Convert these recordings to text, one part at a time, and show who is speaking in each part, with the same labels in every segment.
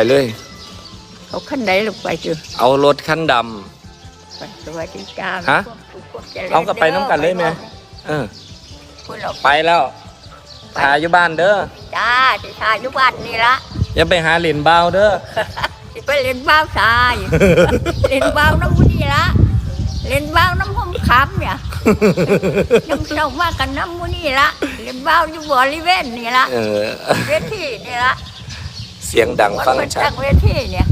Speaker 1: ไปเลย
Speaker 2: เขาขั้นไหนลงไปเจอ
Speaker 1: เอารถคันด
Speaker 2: ไปสวัสดีจ้า
Speaker 1: ฮะ
Speaker 2: ทุกคนจะล่
Speaker 1: เอากลับไปน้ำกันเลยไหมำเออ
Speaker 2: คุณเรา
Speaker 1: ไปแล้วถ่ายอยู่บ้านเด้อ
Speaker 2: จ้าที่ชายอยู่บ้านนี่ละ
Speaker 1: อย่าไปหาเหรียญเบาวเด้อ
Speaker 2: สิไปเล่นบ้าวชาย เล่นบ้าวน้ำมุนี่ละเล่นบ้าวน้ำหอมคำเนี่ยน้ำเศร้ามากกันน้ำมุนี่ละเล่นบ้าวอยู่บริเวณนี่ละ
Speaker 1: เออ
Speaker 2: เวทีนี่ละ
Speaker 1: เสียงดัง
Speaker 2: วัน
Speaker 1: ฟัง
Speaker 2: เป็น
Speaker 1: ชั
Speaker 2: ตั้
Speaker 1: ด
Speaker 2: งเวทีเนี่ย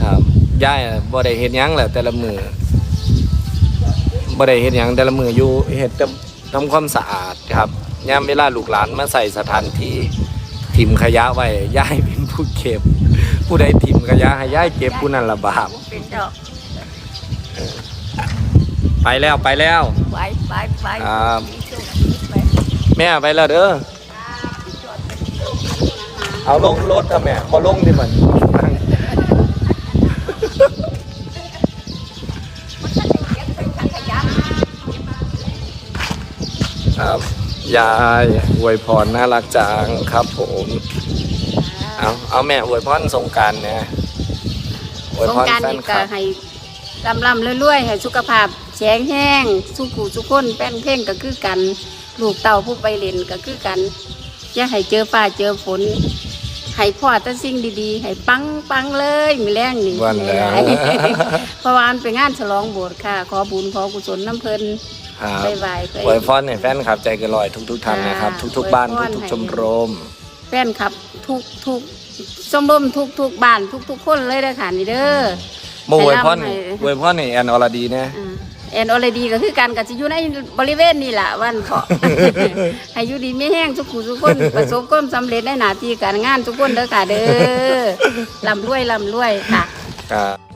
Speaker 1: ครับย่ายอะบ่ได้เฮ็ดหยังแหละแต่ละมือบ่ได้เฮ็ดหยังแต่ละมืออยู่เฮ็ดแต่ทำความสะอาดครับยามเวลาลูกหลานมาใส่สถานที่ทิมขยะไว้ย่ายเป็นผู้เก็บ ผู้ใดทิมขยะให้ย่ายเก็บผู้นั้นละบาป
Speaker 2: เป็นดอก
Speaker 1: ไปแล้วไปแล้ว
Speaker 2: ไปไปไป
Speaker 1: ครับ
Speaker 2: มีโชคดีไป
Speaker 1: แม่ไปแล้วเด้อ เอาลงรถทำแม่พอลงดิมันครับยายอวยพรน่ารักจังครับผมเอาเอาแม่อวยพรสงกรารนะอวย
Speaker 3: สง
Speaker 1: พร
Speaker 3: กราร
Speaker 1: แฟน
Speaker 3: นี่
Speaker 1: ค
Speaker 3: ก็
Speaker 1: ลับ
Speaker 3: ให้ลำลำรวยๆให้สุขภาพแข็งแห้งสุขุสุขคนแป้นเพ่งก็คือกัน ลูกเต่าผู้ไปเล่นก็คือกันอย่าให้เจอฟ้าเจอฝน ให้พ่อแต่สิ่งดีๆให้ปังปังๆเลยมีแรงนี่
Speaker 1: วันแล้ว
Speaker 3: เพราะว่ามันเป็นงานฉลองโบสถ์ค่ะ ขอบุญขอกุศลน้ำเพลิน
Speaker 1: ครับ
Speaker 3: ไปไหว้ไป
Speaker 1: อวยพรให้แฟนคลับใจเกันลอยทุกๆท่านนะครับ
Speaker 3: ค่ะ
Speaker 1: ทุกๆบ้าน
Speaker 3: อวยพร
Speaker 1: ทุก
Speaker 3: ให้
Speaker 1: ๆชมรม
Speaker 3: แฟนครับทุกทุกชมรมทุกทุกบ้านทุกทุกคนเลยเด้อค่ะนี่เด้อ
Speaker 1: โมอวยพร
Speaker 3: ให้
Speaker 1: นี่
Speaker 3: ร่ำให้
Speaker 1: อวยพรนี่แอนอรดีนะ
Speaker 3: อ่า แอนออลดีก็คือกันกับจะอยู่ในบริเวณนี่แหละวันเถาะ ให้อยู่ดีไม่แห้งทุกคู่ทุกคน ประสบความสำเร็จในหน้าที่การงานทุกคนเด้อค่ะเด้อลำรวยลำรวยค่ะ
Speaker 1: ครับ